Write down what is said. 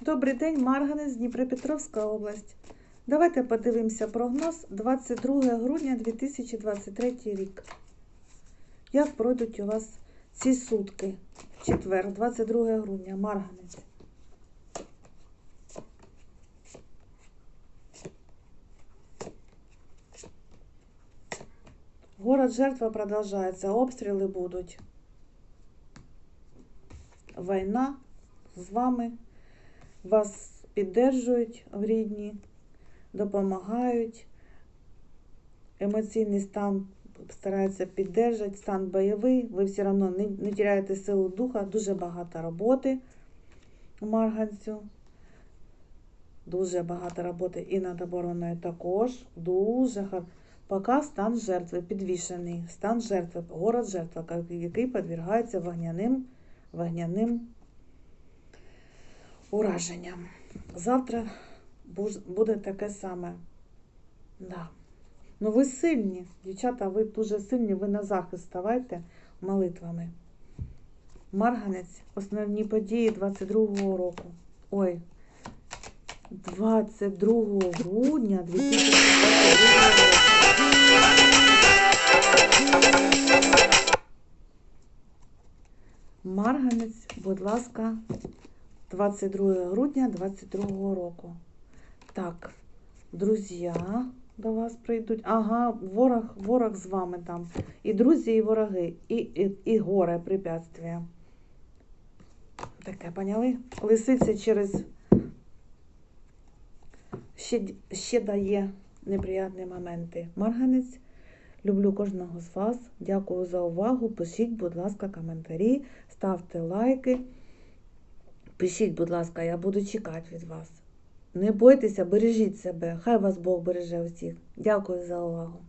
Добрий день, Марганець, Дніпропетровська область. Давайте подивимося прогноз 22 грудня 2023 рік. Як пройдуть у вас ці сутки? Четвер, 22 грудня, Марганець. Город жертва продовжується, обстріли будуть. Війна з вами. Вас піддержують в рідні, допомагають. Емоційний стан стараються піддержати, стан бойовий. Ви все одно не, не теряєте силу духа, дуже багато роботи у Марганцю. Дуже багато роботи і над обороною також. Дуже гарно. Поки стан жертви підвішений. Стан жертви, город жертва, який підвергається вогняним, вогняним ураженням. Завтра буде таке саме. Да. Ну ви сильні, дівчата, ви дуже сильні, ви на захист ставайте молитвами. Марганець, основні події 22-го року. Ой, 22 грудня 2022 року. Марганець, будь ласка, 22 грудня 22 року. Так, друзі до вас прийдуть. Ага, ворог, ворог з вами там. І друзі, і вороги, і, і, і горе, препятствия. Таке, поняли? Лисиця через ще, ще дає неприятні моменти. Марганець. Люблю кожного з вас. Дякую за увагу. Пишіть, будь ласка, коментарі, ставте лайки. Пишіть, будь ласка, я буду чекати від вас. Не бойтеся, бережіть себе. Хай вас Бог береже усіх. Дякую за увагу.